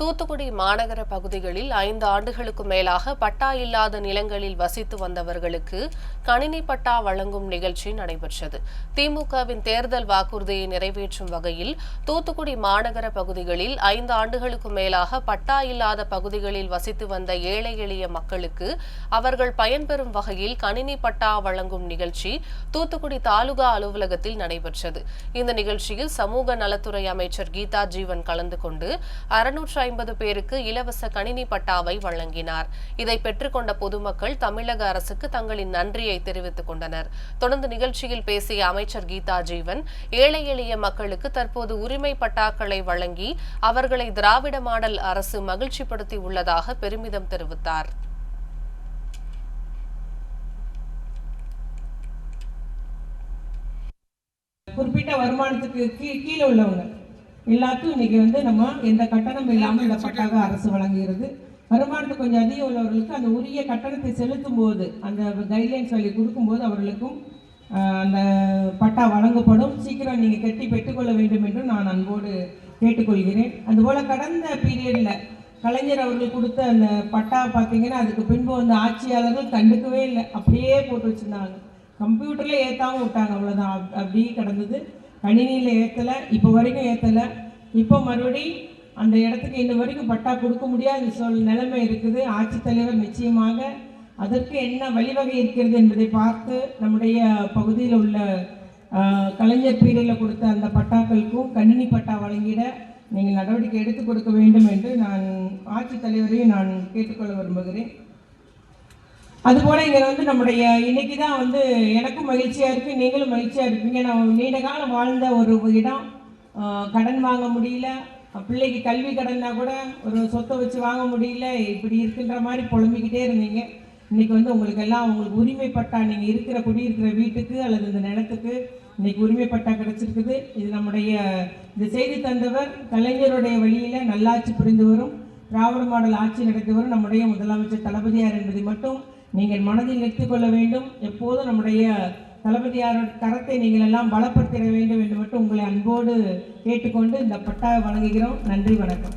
தூத்துக்குடி மாநகர பகுதிகளில் ஐந்து ஆண்டுகளுக்கு மேலாக பட்டா இல்லாத நிலங்களில் வசித்து வந்தவர்களுக்கு கணினி பட்டா வழங்கும் நிகழ்ச்சி நடைபெற்றது. திமுகவின் தேர்தல் வாக்குறுதியை நிறைவேற்றும் வகையில் தூத்துக்குடி மாநகர பகுதிகளில் ஐந்து ஆண்டுகளுக்கு மேலாக பட்டா இல்லாத பகுதிகளில் வசித்து வந்த ஏழை எளிய மக்களுக்கு அவர்கள் பயன்பெறும் வகையில் கணினி பட்டா வழங்கும் நிகழ்ச்சி தூத்துக்குடி தாலுகா அலுவலகத்தில் நடைபெற்றது. இந்த நிகழ்ச்சியில் சமூக நலத்துறை அமைச்சர் கீதா ஜீவன் கலந்து கொண்டு அறுநூற்றி ஐம்பது பேருக்கு இலவச கணினி பட்டாவை வழங்கினார். இதை பெற்றுக்கொண்ட பொதுமக்கள் தமிழக அரசுக்கு தங்களின் நன்றியை தெரிவித்துக் கொண்டனர். தொடர்ந்து நிகழ்ச்சியில் பேசிய அமைச்சர் கீதா ஜீவன் ஏழை எளிய மக்களுக்கு தற்போது உரிமை பட்டாக்களை வழங்கி அவர்களை திராவிட மாடல் அரசு மகிழ்ச்சிப்படுத்தி உள்ளதாக பெருமிதம் தெரிவித்தார். குறிப்பிட்ட வருமானத்துக்கு கீழே உள்ளவங்க. எல்லாத்துக்கும் இன்னைக்கு வந்து நம்ம எந்த கட்டணம் இல்லாமல் இந்த பட்டாவை அரசு வழங்குகிறது. வருமானத்து கொஞ்சம் அதிகம் உள்ளவர்களுக்கு அந்த உரிய கட்டணத்தை செலுத்தும் போது அந்த கைட்லைன்ஸ் வழி கொடுக்கும்போது அவர்களுக்கும் அந்த பட்டா வழங்கப்படும். சீக்கிரம் நீங்கள் கட்டி பெற்றுக்கொள்ள வேண்டும் என்று நான் அன்போடு கேட்டுக்கொள்கிறேன். அதுபோல் கடந்த பீரியடில் கலைஞர் அவர்கள் கொடுத்த அந்த பட்டா பார்த்தீங்கன்னா அதுக்கு பின்பு வந்து ஆட்சியாளர்கள் கண்டுக்கவே இல்லை. அப்படியே போட்டு வச்சுருந்தாங்க. கம்ப்யூட்டரில் ஏற்றாமல் விட்டாங்க. அவ்வளோதான் அப்படி அப்படியே கடந்தது. கணினியில் ஏற்றலை இப்போ வரைக்கும் ஏற்றலை இப்போ மறுபடி அந்த இடத்துக்கு இன்ன வரைக்கும் பட்டா கொடுக்க முடியாத சொல் நிலைமை இருக்குது. ஆட்சித்தலைவர் நிச்சயமாக அதற்கு என்ன வழிவகை இருக்கிறது என்பதை பார்த்து நம்முடைய பகுதியில் உள்ள கலைஞர் பீரியடில் கொடுத்த அந்த பட்டாக்களுக்கும் கணினி பட்டா வழங்கிட நீங்கள் நடவடிக்கை எடுத்து கொடுக்க வேண்டும் என்று நான் ஆட்சித்தலைவரையும் நான் கேட்டுக்கொள்ள விரும்புகிறேன். அதுபோல் இங்க வந்து நம்முடைய இன்னைக்கு தான் வந்து எனக்கும் மகிழ்ச்சியாக இருக்கு நீங்களும் மகிழ்ச்சியாக இருப்பீங்க. நான் நீண்ட காலம் வாழ்ந்த ஒரு இடம். கடன் வாங்க முடியல. பிள்ளைக்கு கல்வி கடன்னா கூட ஒரு சொத்தை வச்சு வாங்க முடியல. இப்படி இருக்குன்ற மாதிரி புலம்பிக்கிட்டே இருந்தீங்க. இன்னைக்கு வந்து உங்களுக்கு எல்லாம் உங்களுக்கு உரிமைப்பட்டா நீங்கள் இருக்கிற குடியிருக்கிற வீட்டுக்கு அல்லது இந்த நிலத்துக்கு இன்னைக்கு உரிமைப்பட்டா கிடச்சிருக்குது. இது நம்முடைய இந்த செய்தி தந்தவர் கலைஞருடைய வழியில் நல்லாட்சி புரிந்து வரும். திராவிட மாடல் ஆட்சி நடத்தி வரும். நம்முடைய முதலமைச்சர் தளபதியார் என்பதை மட்டும் நீங்கள் மனதில் நிறுத்திக் கொள்ள வேண்டும். எப்போதும் நம்முடைய தளபதியாரோட கரத்தை நீங்கள் எல்லாம் பலப்படுத்திட வேண்டும் என்று மட்டும் உங்களை அன்போடு கேட்டுக்கொண்டு இந்த பட்டா வழங்குகிறோம். நன்றி வணக்கம்.